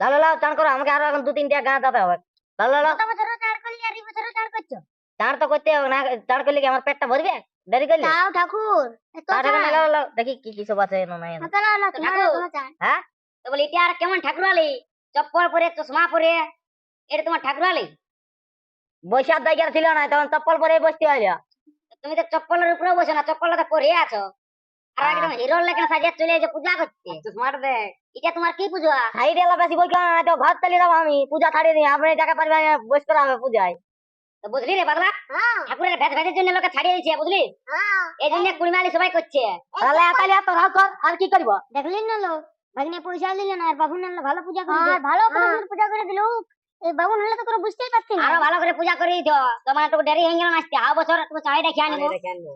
লালো লাও চান করো আমাকে আরও এখন দু তিনটা গাঁ যেতে হবে লাও বছরও চার চার করছ? চান তো করতে হবে না চান করলে কি আমার পেটটা ভরবে? দেরি করলে? তাও ঠাকুর চার লাও লাও দেখি কি কি সব আছে ঠাকুর। হ্যাঁ? তো বলি এটা আর কেমন ঠাকুরালি চপ্পল পরে চশমা পরে এটা তোমার ঠাকুরালি বৈশাখ জায়গা ছিল না তখন চপ্পল পরে বসতে হইল। তুমি তো চপ্পলের উপরে বসে না চপ্পলটা পরে আছো। আর একদম হিরোর লেখা সাজিয়ে চলে এসে পূজা করতে চশমার দেখ এটা তোমার কি পুজো? সাইডে এলা বেশি বই না তো ঘর চালিয়ে যাব আমি। পূজা ছাড়িয়ে দিই আপনি টাকা পারবে বস করে হবে পূজায়। তো বুঝলি রে হ্যাঁ, ঠাকুরের ভেদ ভেদের জন্য লোকে ছাড়িয়ে দিয়েছে বুঝলি? হ্যাঁ। এই জন্য কুড়িমালি সবাই করছে। তাহলে তাহলে এত কর আর কি করব? দেখলি না লোক? ভাগ্নে পয়সা দিল না আর বাবু নাহলে ভালো পূজা করে দিল। ভালো পূজা করে দিল। এই বাবু নাহলে তো করে বুঝতেই পারছি না। আরও ভালো করে পূজা করে দিও। তোমার একটু দেরি হয়ে গেল আসতে আ বছর একটু চাহিদা খেয়ে আনব।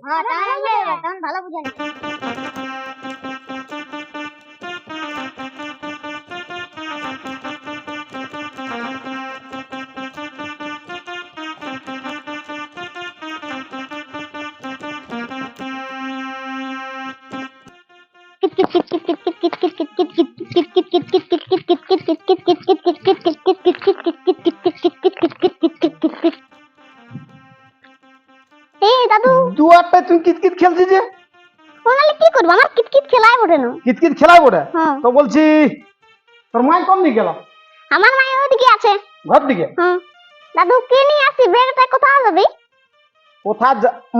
হ্যাঁ তাহলে তখন ভালো পূজা দুয়ারটা তুই কিতকিত খেলছিস যে? ওনালে কি করব? আমার কিটকিট খেলাই বটে না। কিতকিত খেলাই বটে হ্যাঁ। তো বলছি তোর মাই কোন দিকে গেল? আমার মায়ের ওদিকে আছে। ঘর দিকে? হুম। দাদু কে নিয়ে আসি? ব্যাগটা কোথায় যাবি? কোথা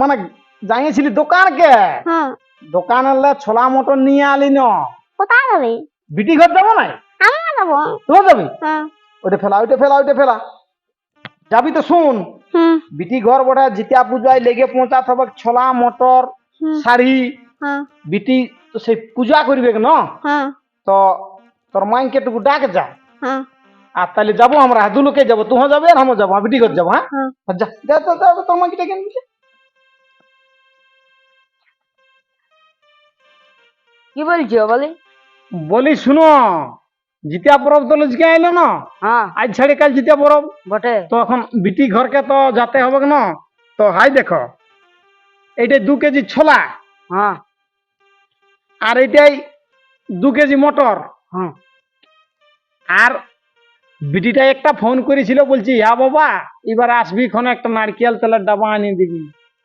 মানে যাইছিলি দোকান কে হুম দোকান আনলে ছোলা মটর নিয়ে আলি ন। কোথায় যাবি? বিটি ঘর যাব না আমিও যাব। তুই যাবি? হুম ওইটা ফেলা ওইটা ফেলা ওইটা ফেলা। যাবি তো শুন। বিটি ঘর বটে জিতিয়া পূজায় লেগে পৌঁছাতে হবে ছোলা মটর শাড়ি। বিটি তো সেই পূজা করবে না? তো তোর মাইকে টুকু ডাক যা। আর তাহলে যাব আমরা দু লোকে যাব তুই যাবে আর আমিও যাব বিটি ঘর যাব হ্যাঁ যা। যা তোর মাইকে ডেকে যা। কি বলছো বলি? বলি শুনো। জিতিয়া পরব তো লজকে আইলো না? হ্যাঁ। আজ ছাড়ে কাল জিতিয়া পরব। বটে। তো এখন বিটি ঘরকে তো যাতে হবে না? তো হাই দেখো এইটা দু কেজি ছোলা। হ্যাঁ। আর এইটাই দু কেজি মটর। হ্যাঁ। আর বিটিটা একটা ফোন করেছিল বলছি হ্যাঁ বাবা এবার আসবি ক্ষণ একটা নারকেল তেলের ডাবা আনিয়ে দিবি।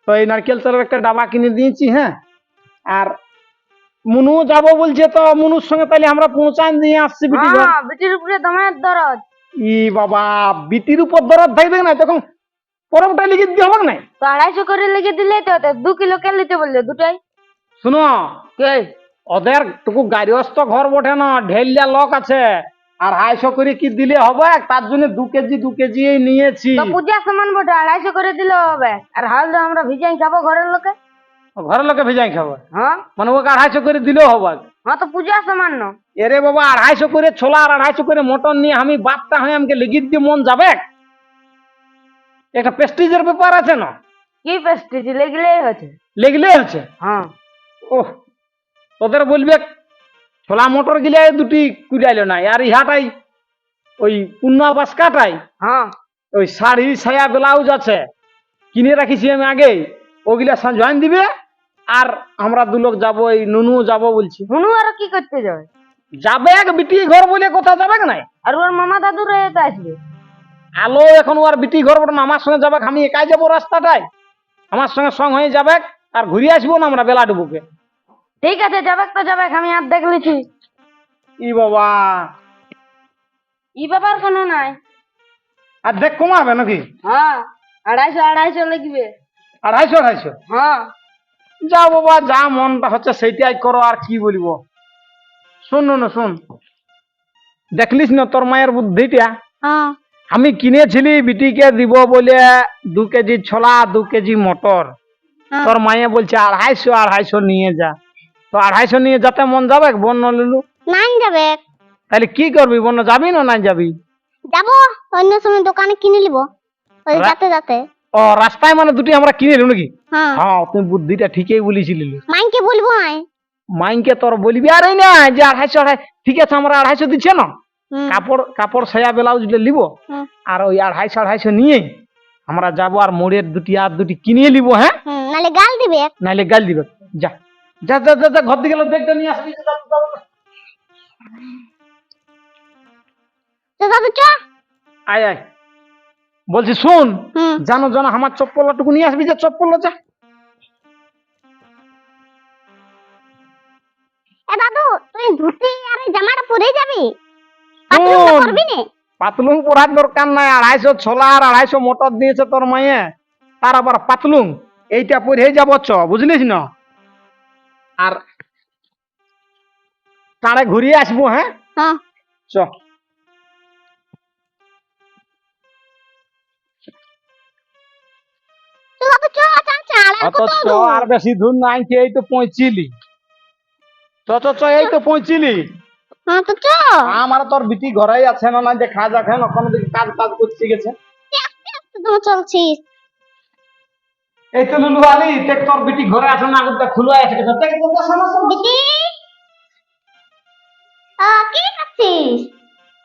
তো এই নারকেল তেলের একটা ডাবা কিনে দিয়েছি হ্যাঁ। আর মুনু যাব বলছে তো মুনুর সঙ্গে তাহলে আমরা পৌঁছান দিয়ে আসছি বিটি হ্যাঁ বিটির উপরে দমের দরদ। ই বাবা বিটির উপর দরদ থাকবে না তখন পরবটা লিখে দিতে হবে না তো আড়াইশো করে লেগে দিলে তো। দু কিলো কে নিতে বলল দুটাই? শুনো কে? ওদের টুকু গাড়িস্থ ঘর বটে না ঢেলিয়া লোক আছে। আর হাইশো করে কি দিলে হবে? তার জন্য দু কেজি দু কেজি নিয়েছি। তো পূজার সামান বটে আড়াইশো করে দিলে হবে। আর হাল আমরা ভিজাই খাব ঘরের লোকে। ঘরের লোকে ভেজাই খাবে। হ্যাঁ? মানে ওকে আড়াইশো করে দিলেও হবে হ্যাঁ তো পূজা সামান না। এরে বাবা আড়াইশো করে ছোলা আর আড়াইশো করে মটন নিয়ে আমি বাপটা হয়ে আমাকে লিখিত দিয়ে মন যাবে? একটা প্রেস্টিজের ব্যাপার আছে না? কি পেস্টিজ লেগলেই হচ্ছে। লেগলে হচ্ছে? হ্যাঁ। ওহ তোদের বলবে ছোলা মটর গিলে দুটি কুড়াইলো না আর ইহাটাই ওই পুন্না বাসকাটাই। হ্যাঁ। ওই শাড়ি ছায়া ব্লাউজ আছে কিনে রাখিছি আমি আগে ওগুলা জয়েন দিবে? আর আমরা দু লোক যাব এই নুনু যাব বলছি। হুনু আর কি করতে যাবে? যাবে এক বিটি ঘর বলে কোথা যাবে নাই? আর ওর মামা দাদু রয়ে তো আসবে। আলো এখন ওর বিটি ঘর বটে না, আমার সঙ্গে যাবে আমি একাই যাব রাস্তাটায়। আমার সঙ্গে সঙ্গ হয়ে যাবে আর ঘুরে আসব না আমরা বেলা ডুবুকে ঠিক আছে যাবে তো যাবে আমি আর দেখলেছি ই বাবা। ই ব্যাপার কোনো নাই। আর দেখ কমাবে নাকি? হ্যাঁ আড়াইশো আড়াইশো লাগবে আড়াইশো আড়াইশো? হ্যাঁ। যা বাবা যা মনটা হচ্ছে সেইটাই করো আর কি বলব? শোন না শোন। দেখলিস না তোর মায়ের বুদ্ধিটা? আমি কিনেছিলি বিটিকে দিব বলে দু কেজি ছোলা দু কেজি মটর। তোর মায়ে বলছে আড়াইশো আড়াইশো নিয়ে যা। তো আড়াইশো নিয়ে যাতে মন যাবে বন্য লিলু। নাই যাবে। তাহলে কি করবি বন্য যাবি না নাই যাবি? যাব অন্য সময় দোকানে কিনে নিব। ওই যাতে যাতে। ও রাস্তায় মানে দুটি আমরা কিনে নিলু নাকি? হ্যাঁ। হ্যাঁ তুই বুদ্ধিটা ঠিকই বলেছিলি মাইকে বলব নাই মাইনকে তোর বলবি আরে না যে আড়াইশো আড়াই ঠিক আছে আমরা আড়াইশো দিচ্ছে না? কাপড় কাপড় সায়া ব্লাউজ নিব। আর ওই আড়াইশো আড়াইশো নিয়ে আমরা যাব আর মোড়ের দুটি আর দুটি কিনে নিব হ্যাঁ? নালে গাল দিবে। নাইলে গাল দিবে। যা। যা যা যা, ঘর দিকে ব্যাগটা নিয়ে আসবি। দাদু চ। আয় আয়। বলছি শুন জানো জানো আমার চপ্পলটুকু নিয়ে আসবি যে চপ্পল যা। এ দাদু তুই ধুতি আর জামাটা পরে যাবি? পাতলুটা করবি না। পাতলুং পরার দরকার নাই আড়াইশো ছোলা আর আড়াইশো মোটর দিয়েছে তোর মায়ে। তার আবার পাতলুং এইটা পরে যাব চ বুঝলিস না? আর তারে ঘুরিয়ে আসব হ্যাঁ? হ্যাঁ চ। চাল আর বেশি দূর নাই এই তো পৌঁছিলি চ চ চ এই তো পৌঁছিলি হ্যাঁ তো আমার তোর বিটি ঘরেই আছে না না যে খাজা খায় না কোনো দিকে কাজ কাজ করতে গেছে। আস্তে আস্তে তুমি চলছিস। এই তো লুলু আলি দেখ তোর বিটি ঘরে আছে না আগুনটা খুলে আছে দেখ দেখ দেখ, সমস্যা দিদি আ কি করছিস?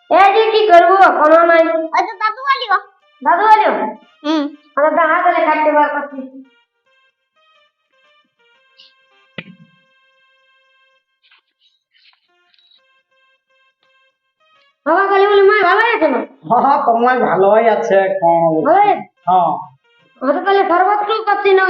এই যে কি করব কোনো নাই। ওই তো দাদু আলিও দাদু আলিও হুম। আমার তো হাত ধরে কাটতে বার বাবা কালি বলি মা ভালো আছে না? হ্যাঁ তোমায় ভালোই আছে এখন ভালো আছে হ্যাঁ। তাহলে শরবত কেউ করছি না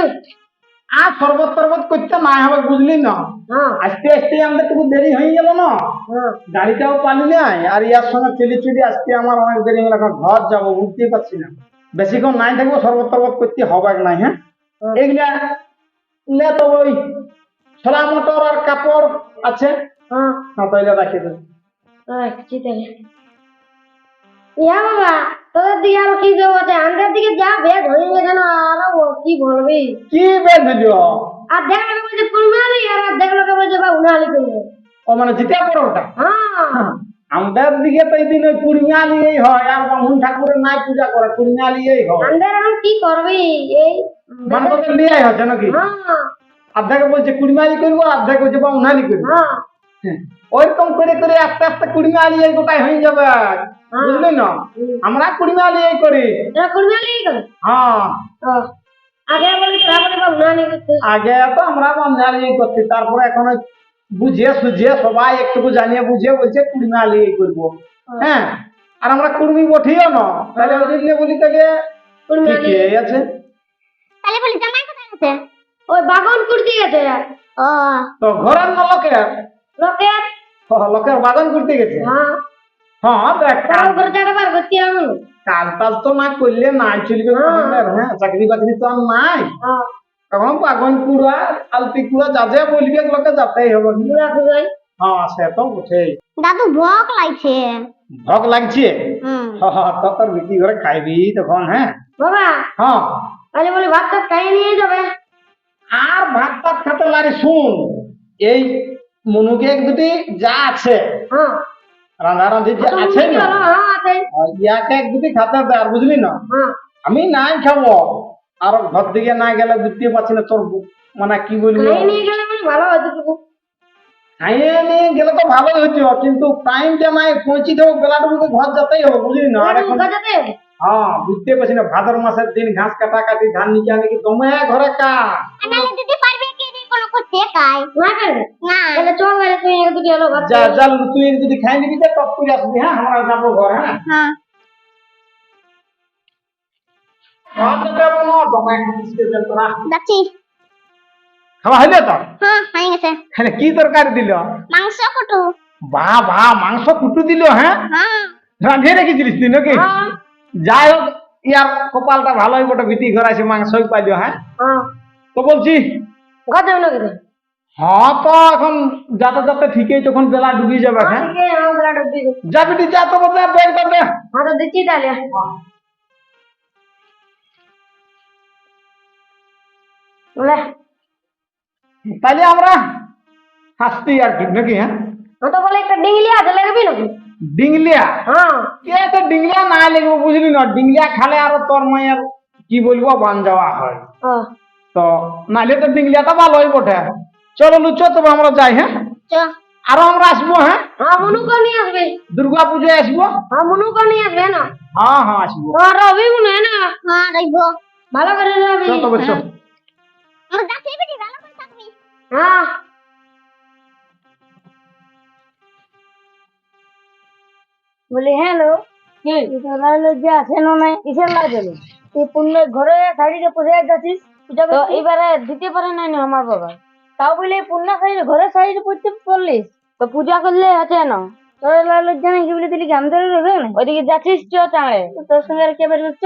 আর শরবত টরবত করতে না হবে বুঝলি না? হ্যাঁ। আস্তে আস্তে আমাদের একটু দেরি হয়ে গেল না? হ্যাঁ। গাড়িটাও পালি নাই আর ইয়ার সঙ্গে চলি চলি আজকে আমার অনেক দেরি হয়ে গেল এখন ঘর যাব বুঝতেই পারছি না। বেশিক্ষণ নাই থাকব শরবত টরবত করতে হবে নাই হ্যাঁ। এগুলা লে তো ওই ছোলা মোটর আর কাপড় আছে। হ্যাঁ। হ্যাঁ তাইলে রাখি দেবে রাখছি তাহলে ইয়া বাবা তোদের দিকে আরও কি দেবো আছে? আমাদের দিকে যা বেগ হয়ে গেছে না আরও কি বলবি? কি বেদ দিল আর দেখ লোকে বলছে কুলমালি আর দেখ লোকে বলছে বা উনালি করবে ও মানে জিতে পড়ো ওটা হ্যাঁ আমাদের দিকে তো এই দিন ওই কুড়িয়ালিয়েই হয় আর বামুন ঠাকুরের নাই পূজা করে কুড়িয়ালিয়েই হয়। আমাদের এখন কি করবি? এই মানে তোদের লিয়াই হচ্ছে নাকি? হ্যাঁ। অর্ধেকে বলছে কুড়িমালি করব অর্ধেক বলছে বামুনালি করব। হ্যাঁ হ্যাঁ, ওইরকম করে করে আস্তে আস্তে কুড়িমালি এই গোটাই হয়ে যাবে। বুঝলি না? আমরা করি। করে। হ্যাঁ। আগে বলি করতে। আগে তো আমরা বামুনালি তারপরে এখন বুঝিয়ে সুঝিয়ে সবাই একটু জানিয়ে বুঝিয়ে বলছে কুড়িমালি এই করব। হ্যাঁ। আর আমরা কুড়মি বঠিও না। তাহলে বলি তাকে ঠিকই আছে তাহলে বলি জামাই কোথায় আছে ওই বাগান করতে গেছে। ও। তো ঘরের না লোকের? লোকের ও, বাগান করতে গেছে। হ্যাঁ। হ্যাঁ দেখ কাল করে বার করতে হবে কাজ টাজ তো না করলে নাই চলবে হ্যাঁ। চাকরি বাকরি তো আর নাই। হ্যাঁ। তখন বাগান কুড়া আলতি কুড়া যা যা বলবে লোকে যাতেই হবে। পুরা পুরাই। হ্যাঁ সে তো বুঝেই দাদু ভোগ লাগছে। ভোগ লাগছে? হ্যাঁ তো তোর বিক্রি করে খাইবি তখন হ্যাঁ। বাবা হ্যাঁ। আরে বলি ভাত টাত খাইয়ে নিয়ে যাবে। আর ভাত টাত খেতে লাগে শুন এই মনুকে এক দুটি যা আছে। হ্যাঁ। যে আছে না? হ্যাঁ আছে। আর ইয়াকে এক দুটি খাতে দে আর বুঝলি না? হ্যাঁ। আমি নাই খাব। আর ঘর দিকে না গেলে বুঝতে পারছি না তোর মানে কি বলব মানে ভালো খাইয়ে নিয়ে গেলে তো ভালোই হচ্ছে কিন্তু পৌঁছি দেবো বেলাটুকু ঘর যেতেই হবে বুঝলি না? আর এখন হ্যাঁ বুঝতে পারছি না ভাদর মাসের দিন ঘাস কাটা কাটি ধান নিচে আনি কি দমে ঘরে কা কি রে কোনো করতে কাই? না করবে না। তাহলে চল গেলে তুই এক দুটি হলো যা যা তুই যদি খাই নিবি টপ করে আসবি হ্যাঁ? আমরা যাব ঘর হ্যাঁ? হ্যাঁ। খাওয়া তো যাব না দমে খাচ্ছিস তোরা যাচ্ছি। খাওয়া হইলে তো? হ্যাঁ হয়ে গেছে। হ্যাঁ কি তরকারি দিল? মাংস কটু। বাহ বাহ মাংস কুটু দিল হ্যাঁ? হ্যাঁ। রাঁধিয়ে রেখেছিলিস তুই নাকি? হ্যাঁ। যাই হোক ইয়ার কপালটা ভালোই বটে বিটি ঘর আছে মাংসই পাইল হ্যাঁ? হ্যাঁ। তো বলছি ঘর যাবে না কিন্তু হ্যাঁ তো এখন যাতে যাতে ঠিকই তখন বেলা ডুবে যাবে হ্যাঁ ঠিক আছে আমার বেলা ডুবি যা বিটি যা তো বলতে ব্যাগটা দে হ্যাঁ তো দিচ্ছি তাহলে বলে তাহলে আমরা হাসতি আর কি নাকি হ্যাঁ ও তো বলে একটা ডিংলি আছে লাগবি নাকি ডিংলিয়া হ্যাঁ কে তো ডিংলিয়া না লাগবে বুঝলি না ডিংলিয়া খালে আরও তোর মায়ের কি বলব বান যাওয়া হয় ও তো নাহলে তো ডিংলিয়াটা ভালোই বটে চলো লুচো তবে আমরা যাই হ্যাঁ চ আরও আমরা আসব হ্যাঁ হ্যাঁ মনুকে নিয়ে আসবে দুর্গা পুজোয় আসব হ্যাঁ মনুকে নিয়ে আসবে না হ্যাঁ হ্যাঁ আসব ও রবি মনে হয় না হ্যাঁ রইব ভালো করে রবি চল তবে চল আমরা যাচ্ছি বেটি ভালো করে থাকবি হ্যাঁ বলি হ্যালো কি লজ্জা আছে না নাই কিসের লাজ হলো তুই পুণ্য ঘরে শাড়িতে পরে যাচ্ছিস পূজা তো এবারে দিতে পারে নাই না আমার বাবা তাও বলে পুণ্য শাড়ি ঘরে শাড়িতে পরতে পড়লিস তো পূজা করলে আছে না? তোর লাল লজ্জা নাই কি বলে দিলি? কি আমাদের রবে না ওইদিকে যাচ্ছিস চ চাঁড়ে তোর সঙ্গে আর কে বেরবে চ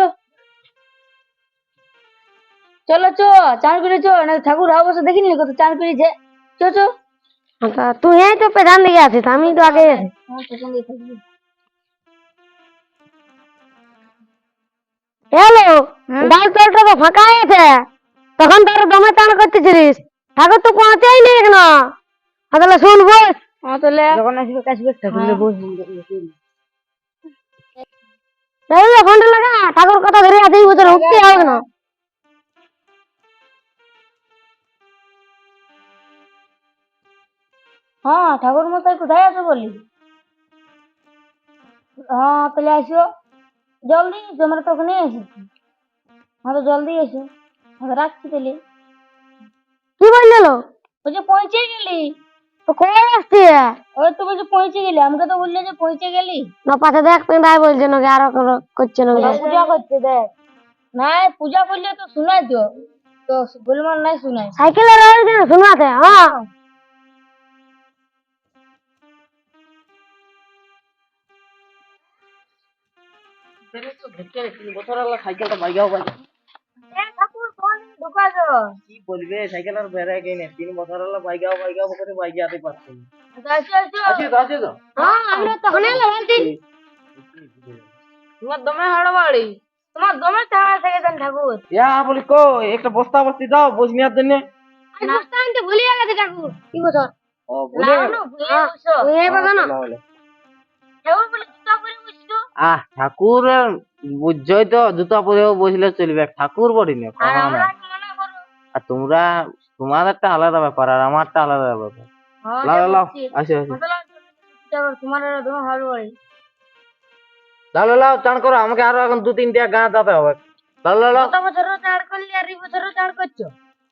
চলো চো চাঁদ করে চো না ঠাকুর অবশ্য দেখিনি কত চাঁদ চো চো। তুই এই তো প্রধান দিকে আছিস আমি তো আগে হ্যালো ডাল তলটা তো ফাঁকা আছে। তখন তোর দমে টান করতেছিলিস ঠাকুর তো পৌঁছাই নি এখনও। তাহলে শুন বস। তাহলে। যখন আসবে কাশবে ঠাকুর বস ফোনটা লাগা ঠাকুর কথা ধরে আছে বছর উঠতে হবে না হ্যাঁ ঠাকুর মশাই কোথায় আছো বলি? হ্যাঁ তাহলে আসো। জলদি এসো আমরা তো ওখানে এসেছি। হ্যাঁ তো জলদি এসো। হ্যাঁ রাখছি তাহলে। কি বলল? ওই যে পৌঁছে গেলি। তো কই আসছি ওই তো বলছে পৌঁছে গেলি। আমাকে তো বললে যে পৌঁছে গেলি। না পাশে দেখ পিন্দাই বলছে নাকি আরও কোনো করছে না পূজা করছে দেখ। নাই পূজা করলে তো শোনাই তো তো গোলমাল নাই শোনাই সাইকেলের শোনাতে হ্যাঁ তিন বছর হলো সাইকেলটা বাইগাও বাইক কি বলবে? সাইকেল আর বেড়ে গেই না। তিন বছর হলো বাইগাও বাইগাও করে বাইকে আতে পারছি না। আছে তো। হ্যাঁ আমরা তখন এলাম তোমার দমে হাড়বাড়ি তোমার দমে চাড়া থেকে দেন ঠাকুর। ইয়া বলি কো একটা বস্তা বস্তি দাও বোঝ নেওয়ার জন্য। আজ বস্তা আনতে ভুলিয়ে গেছে ঠাকুর। কি বছর? ও ভুলে এই না। ঠাকুর বলে বসছো আহ ঠাকুর বুঝছই তো জুতা পরেও বসলে চলবে। ঠাকুর বলি না আর তোমরা তোমার একটা আলাদা ব্যাপার আর আমারটা আলাদা ব্যাপার। লাও আসো আসো। চান করো আমাকে আরও এখন দু তিনটা গাঁ হবে। লাও লাও, লাও। বছরও চাড় করলি আর এই বছরও চাড় করছ?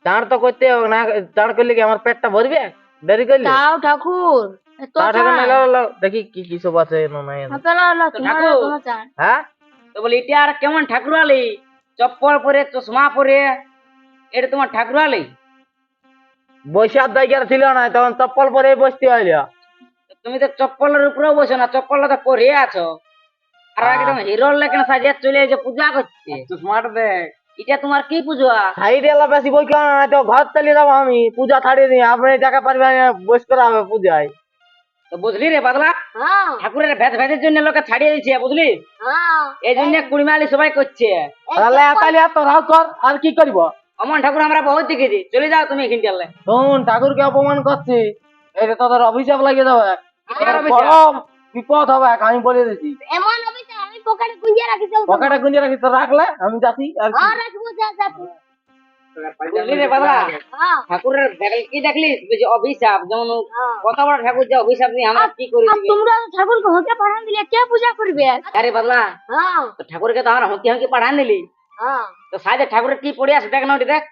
চান তো করতে হবে না করলে কি আমার পেটটা ভরবে? দেরি করলে? তাও ঠাকুর। দেখি কি কি সব আছে নাই। হ্যাঁ? তো বলি এটা আর কেমন ঠাকুর আলি? চপ্পল পরে চশমা পরে এটা তোমার ঠাকুর আলি? বৈশাখ জায়গার ছিল না তখন চপ্পল পরে বসতে হইল। তুমি তো চপ্পলের উপরেও বসো না চপ্পলটা তো পরে আছো। আর একদম হিরোর লেখেন সাজিয়ে চলে এসে পূজা করছে। দেখ। এটা তোমার কি পুজো? সাইডে এলা বেশি বই কেন না তো ঘর চালিয়ে যাব আমি পূজা ছাড়িয়ে দিই আপনি টাকা পারবে বস করা হবে পূজায়। তো বুঝলি রে বাদলা হ্যাঁ, ঠাকুরের ভেদ ভেদের জন্য লোকে ছাড়িয়ে দিচ্ছে বুঝলি? হ্যাঁ। এই জন্য কুড়িমালি সবাই করছে। তাহলে তাহলে এত কর আর কি করব? অমন ঠাকুর আমরা বহুত দেখেছি। চলে যাও তুমি এখান থেকে। শোন ঠাকুরকে অপমান করছি। এটা তোদের অভিশাপ লাগিয়ে দেবে কার বিপদ হবে আমি বলে দিচ্ছি এমন অবস্থা আমি পকেটে গুঁজে রাখি চলতো পকেটে গুঞ্জে রাখি তো রাখলে আমি যাচ্ছি আর রাখব যা যা। তুই। বুঝলি রে বাদলা? হ্যাঁ, ঠাকুরের কি যে অভিশাপ যেমন হ্যাঁ। কত বড় ঠাকুর যে অভিশাপ নিয়ে আমরা কি করি? তোমরা ঠাকুরকে হোঁচে পাঠান দিলে কে পূজা করবে? আরে হ্যাঁ। তো ঠাকুরকে তো আমরা হকি হকি পাঠান দিলি। হ্যাঁ। তো সাইডে ঠাকুরের কি পড়ে আছে দেখ না ওটি দেখ।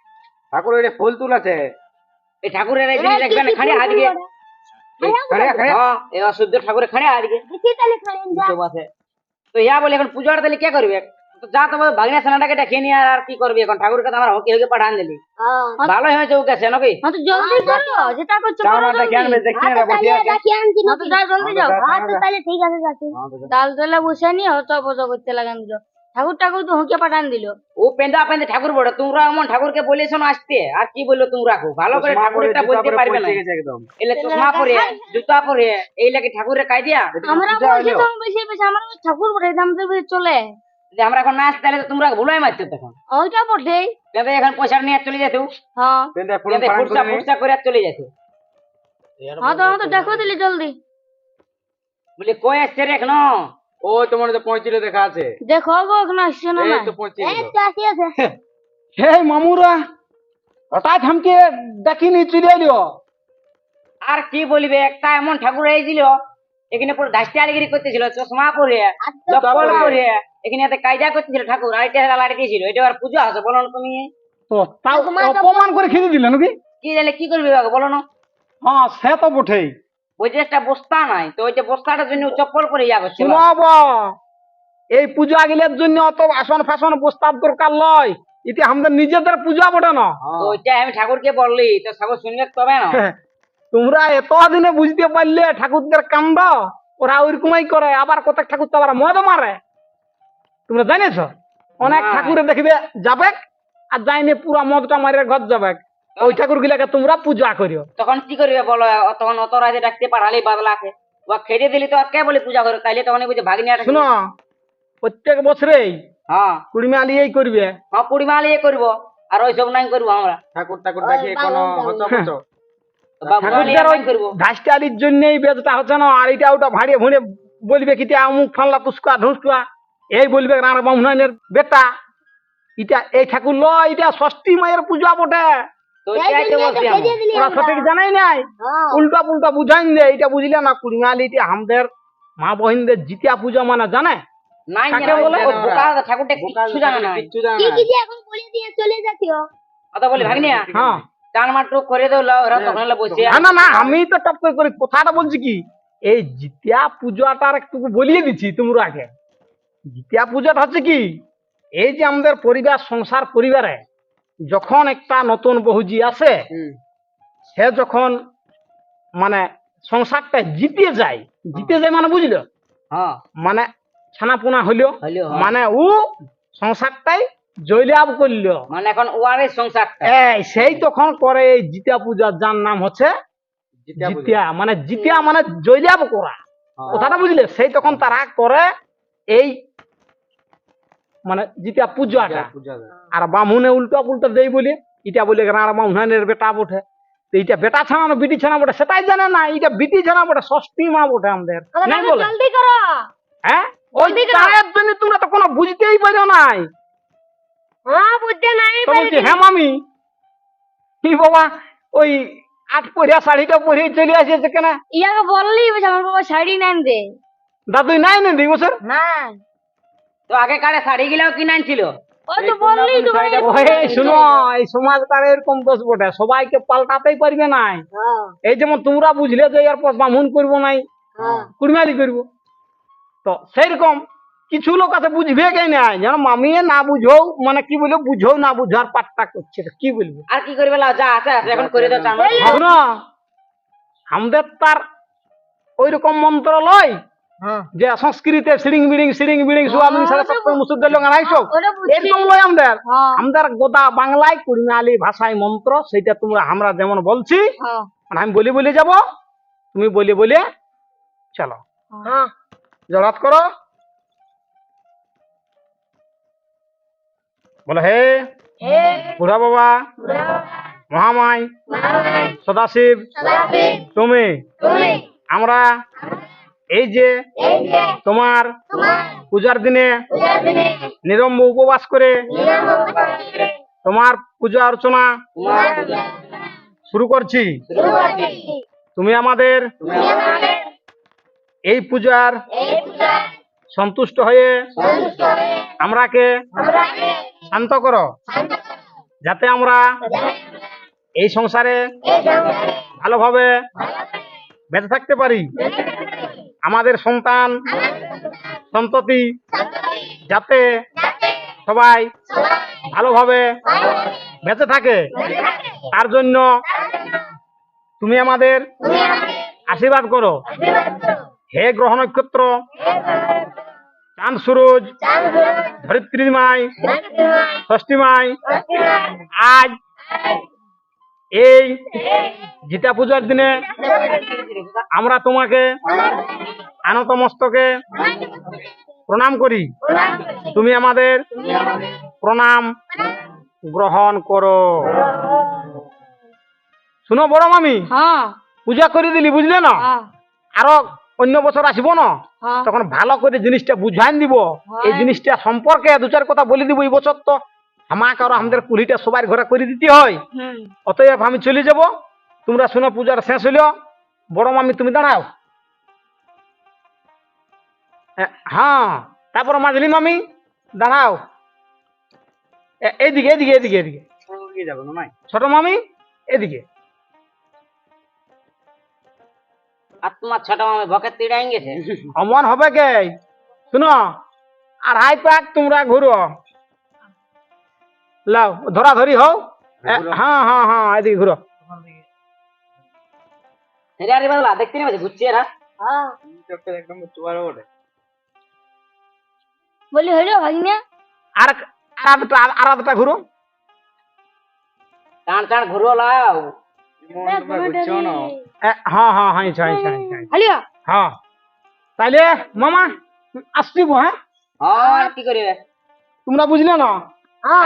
ফুল তুলেছে। এই ঠাকুরের এই জিনিস খাড়ে আজকে হ্যাঁ। অশুদ্ধ ঠাকুরের খাড়ে আজকে আছে। তো ইয়া বলে এখন পুজোটা তাহলে কে করবে? যা তোমার ভাগনা সেনাটাকে ডেকে নিয়ে আর কি করবি এখন? ঠাকুরকে তো আমার হকি হকি পাঠান দিলি। হ্যাঁ ভালো হয়েছে ওকে সে নাকি? হ্যাঁ তো জলদি করো যেটা করছ করো জলদি। দেখি হ্যাঁ তো তাহলে দেখি আনছি না তো যাও জলদি যাও। হ্যাঁ তো তাহলে ঠিক আছে যাচ্ছি। ডাল দোলা বসে নি হত বত করতে লাগান দিল ঠাকুর ঠাকুর তো হুঁকে পাঠান দিল। ও পেন্দা পেন্দে ঠাকুর বড় তোমরা এমন ঠাকুরকে বলেছ না আসতে আর কি বলল তোমরা খুব ভালো করে ঠাকুরটা বলতে পারবে না। একদম। এলে চশমা পরে জুতা পরে এই লাগে ঠাকুরের কায়দিয়া আমরা বলছি তো বেশি বেশি আমরা ঠাকুর বটে দাম দেবে চলে। যে আমরা এখন না আসতে তাহলে তোমরা ভুলাই মারছো তখন। ওইটা এখন পয়সা নিয়ে চলে যেত। হ্যাঁ। ফুটসা ফুটসা করে চলে যেত। হ্যাঁ তো হ্যাঁ তো দেখো দিলি জলদি। বলি কই আসছে রে এখন? ও তোমার যে পঁয়ত্রিশ দেখা আছে। দেখো গো এখন আসছে না না পঁয়ত্রিশ। এই তো আসি আছে। হে মামুরা হঠাৎ হামকে ডাকিনি চলে এলিও আর কি বলবে একটা এমন ঠাকুর হয়েছিল এখানে পুরো ধাস্তি আলিগিরি করতেছিল চশমা পরে চপ্পল পরে। এখানে এতে কায়দা করতেছিল ঠাকুর লাড়ি দিয়েছিল এটা আর পূজা আছে বলো না তুমি। তো তাও অপমান করে খেতে দিলে নাকি? কি জানলে কি করবি বাবা বলো না। হ্যাঁ সে তো বটেই। ওই যে একটা বস্তা নাই তো ওই যে বস্তাটার জন্য চপ্পল ইয়া করছিল। শোনাবা এই পূজা গিলের জন্য অত আসন ফাসন প্রস্তাব দরকার লয়। এটা আমাদের নিজেদের পূজা বটে না। তো ওইটাই আমি ঠাকুরকে বললি তো ঠাকুর শুনবে তবে না। তোমরা এত দিনে বুঝতে পারলে ঠাকুরদের কাণ্ড ওরা ওইরকমই করে আবার কত ঠাকুর তো আবার মদ মারে। তোমরা জানিস অনেক না। ঠাকুরে দেখবে যাবে আর যাইনি পুরা মদটা মারিয়ে ঘর যাবে ওই ঠাকুর গুলাকে তোমরা পূজা করিও। তখন কি করবে বলো? তখন অত রাতে ডাকতে পাঠালি বাদলাকে। বা খেতে দিলি তো আর কে বলে পূজা করে তাইলে তখন বুঝে শুনো প্রত্যেক বছরেই হ্যাঁ। কুড়িমালি এই করবে। হ্যাঁ ইয়ে করব। আর ওইসব নাই করব আমরা। ঠাকুর ঠাকুর দেখে কোনো হতো হতো। জন্যই বেজটা হচ্ছে না আর এটা ওটা ভাড়িয়ে ভুঁড়ে বলবে কি আমুক ফাল্লা তুস্কা ঢুসকা এই বলবে রানা ব্রাহ্মণের বেটা এটা এই ঠাকুর ল এটা ষষ্ঠী মায়ের পূজা বটে। ওরা সঠিক জানাই নাই? উল্টা পুল্টা বুঝাই দে এটা বুঝলে না কুড়িমালি এটা আমাদের মা বহিনদের জিতিয়া পূজা মানে জানে? হ্যাঁ। আমি তো টপ করে করি কথাটা বলছি কি? এই জিতিয়া পূজাটার একটু বলিয়ে দিচ্ছি তোমরা আগে। জিতিয়া পূজাটা হচ্ছে কি? এই যে আমাদের পরিবার সংসার পরিবারে যখন একটা নতুন বহুজি আসে হুম। সে যখন মানে সংসারটা জিতে যায় জিতে যায় মানে বুঝলো হ্যাঁ। মানে ছানাপোনা হইল হইল, হ্যাঁ। মানে ও সংসারটাই জয়লাভ করল মানে এখন ওয়ারের সংসারটা এই সেই তখন করে এই জিতিয়া পূজা যার নাম হচ্ছে জিতিয়া মানে জিতিয়া মানে জয়লাভ করা হ্যাঁ। কথাটা বুঝলে সেই তখন তারা করে এই মানে জিতিয়া পূজাটা পূজা আর বামুনে উল্টো পুল্টো দেই বলে এটা বলে রাড়া বামুনের বেটা বটে। তো এইটা বেটা ছানা না বিটি ছানা বটে সেটাই জানে না এটা বিটি ছানা বটে ষষ্ঠী মা বটে আমাদের। নাই বলে? হ্যাঁ ওই তারের জন্য তোমরা তো কোনো বুঝতেই পারো নাই। হ্যাঁ বুঝতে নাই তো হ্যাঁ মামি কি বাবা ওই আট পরিয়া শাড়িটা পরিয়ে চলে আসিয়েছে কেন? ইয়াকে বললি আমার বাবা শাড়ি নেন দে দাদুই নাই না দিই বছর না তো আগে কারে শাড়ি গিলাও কিনে আনছিল? সবাইকে পাল্টাতেই পারবে নাই। এই যেমন তোমরা বুঝলে যে এরপর বামুন করব নাই কুড়মালি করব। তো সেইরকম কিছু লোক আছে বুঝবে কে নাই যেন মামিয়ে না বুঝো মানে কি বলব বুঝো না বুঝার পাটটা করছে কি বলব? আর কি করবে লাও যা আছে এখন করে দাও আমাদের তার ওই রকম মন্ত্র লয় হ্যাঁ। যে সংস্কৃতে সিডিং বিডিং সিডিং বিডিং সোয়াবিন সাড়ে সাতটা মুসুর ডাল আড়াইশো এরকম লয় আমাদের। হ্যাঁ। আমাদের গোদা বাংলায় কুড়িমালি ভাষায় মন্ত্র সেটা তোমরা আমরা যেমন বলছি হ্যাঁ। মানে আমি বলি বলে যাব তুমি বলি বলে চলো। হ্যাঁ। জড়াত করো। বলো হে। হে। বুড়া বাবা। মহামাই। সদাশিব। তুমি। আমরা। এই যে তোমার পূজার দিনে নিরম্ব উপবাস করে তোমার পূজা অর্চনা শুরু করছি। তুমি আমাদের এই পূজার সন্তুষ্ট হয়ে আমরাকে শান্ত করো। যাতে আমরা এই সংসারে ভালোভাবে বেঁচে থাকতে পারি। আমাদের সন্তান, সন্ততি, যাতে সবাই ভালোভাবে বেঁচে থাকে। তার জন্য তুমি আমাদের আশীর্বাদ করো। হে গ্রহ নক্ষত্র, চাঁদ, সুরজ ধরিত্রী মাই, ষষ্ঠী মাই, আজ এই গীতা পূজার দিনে আমরা তোমাকে আনত মস্তকে প্রণাম করি। তুমি আমাদের প্রণাম গ্রহণ করো। শুনো বড় মামি হ্যাঁ। পূজা করে দিলি বুঝলে না? হ্যাঁ। আরও অন্য বছর আসব না? হ্যাঁ। তখন ভালো করে জিনিসটা বুঝাই দিব। এই জিনিসটা সম্পর্কে দু চার কথা বলে দিব এই বছর তো। আমাকে আর আমাদের কুলিটা সবার ঘরে করে দিতে হয়। অতএব আমি চলে যাব। তোমরা শুনো পূজার শেষ হইল। বড় মামি তুমি দাঁড়াও। হ্যাঁ তারপর মাঝলি মামি দাঁড়াও। এইদিকে এদিকে এদিকে এদিকে কি না ছোট মামি এদিকে আর তোমার ছোট মামা বকের তিড়াই গেছে? অমন হবে কে? শুনো আড়াই পাক তোমরা ঘুরো। লাও ধরা ধরি হও এ, হ্যাঁ হ্যাঁ হ্যাঁ এদিকে ঘুরো। এটা আরে বাদলা দেখতে নেবে ঘুরছে এরা। হ্যাঁ। একদম চুয়ার ওঠে। বলি হইল ভাগিনা আর আর আধটা আর আধটা ঘুরো। টান টান ঘুরো লাও। না? হ্যাঁ হ্যাঁ হ্যাঁ ইচ্ছা ইচ্ছা ইচ্ছা। হ্যাঁ। তাইলে মামা আসছি হ্যাঁ। হ্যাঁ কি করবে? তোমরা বুঝলে না? হ্যাঁ।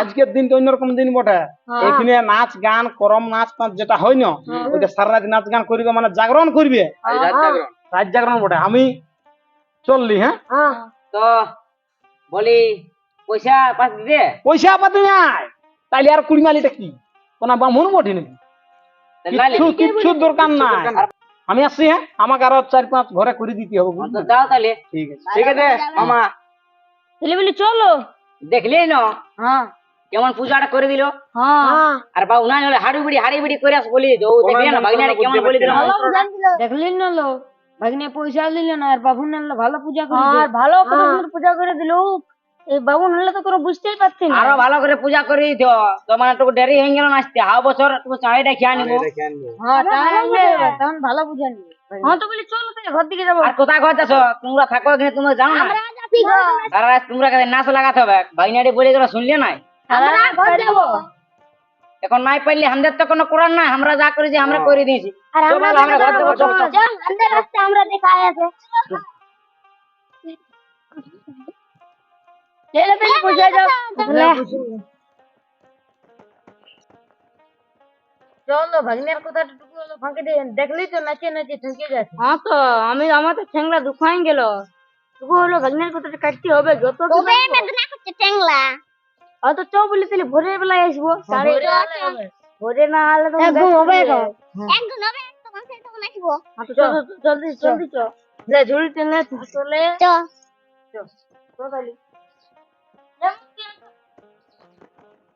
আজকের দিন তো অন্যরকম দিন বটে। এখানে নাচ গান করম নাচ টাচ যেটা হয় না ওইটা সারা রাত নাচ গান করবে মানে জাগরণ করবে। রাত জাগরণ। বটে। আমি চললি হ্যাঁ? তো বলি পয়সা পাস দিতে পয়সা পাতি নাই। তাইলে আর কুড়ি মালিটা কি? কোন বামুন বটে নাকি? তাহলে কিচ্ছু কিচ্ছু দরকার নাই। আমি আসছি হ্যাঁ? আমাকে আরও চার পাঁচ ঘরে করে দিতে হবে। তাহলে ঠিক আছে। ঠিক আছে মামা। তাহলে বলি চলো। দেখলি না? হ্যাঁ। কেমন পূজাটা করে দিল? হ্যাঁ। আর বা উনাই হলে হাড়ি বিড়ি হাড়ি বিড়ি করে আস বলি। তো দেখলি না ভাগিনারে কেমন বলি দিল? দেখলেন না লো ভাগিনা পয়সা দিল না আর বাবু নাহলে ভালো পূজা করে আর ভালো করে পূজা করে দিল। এই বাবু নাহলে তো কোনো বুঝতেই পারছি না। আরও ভালো করে পূজা করে দিত। তো মানে তোকে দেরি হয়ে গেল না আসতে। হাও বছর তুমি চাঁড়িটা খেয়ে নিবো হ্যাঁ তাহলে তখন ভালো পূজা নিবে। হ্যাঁ তো বলি চলো তাহলে ঘর দিকে যাব। আর কোথায় ঘরতেছ তোমরা থাকো এখানে তোমরা জানো না? সারা রাত তোমরা কাছে নাচ লাগাতে হবে। ভাইনারি বলে গেলো শুনলে নাই? আমরা ঘর যাব। এখন নাই পাইলে আমাদের তো কোনো করার নাই আমরা যা করেছি আমরা করে দিয়েছি। আর আমরা আমরা ঘর যাব, চল, চল। আমাদের রাস্তা আমরা দেখা আছে। চলে তাহলে পূজা যাও চলো ভাগ্নের কথাটা টুকু হলো ফাঁকে দিয়ে দেখলি তো নাচে নাচে ঠেকে যাচ্ছে হ্যাঁ তো আমি আমার তো ঠেংলা দুখাই গেল। টুকু হলো ভাগ্নের কথাটা কাটতে হবে যত তবে লাগবে। বেদনা করছে টেংলা হয়তো চ বলি তাহলে ভোরের বেলায় আসব। সাড়ে ভোরে না হলে তো একদম ব্যস্ত হবে হয়ে এখন। যাবে। একদম হবে তখন সেই তখন আসব। হ্যাঁ তো চল, চল, জলদি জলদি চ ঝুড়ি টেনে চলে চ। চ। তাহলে।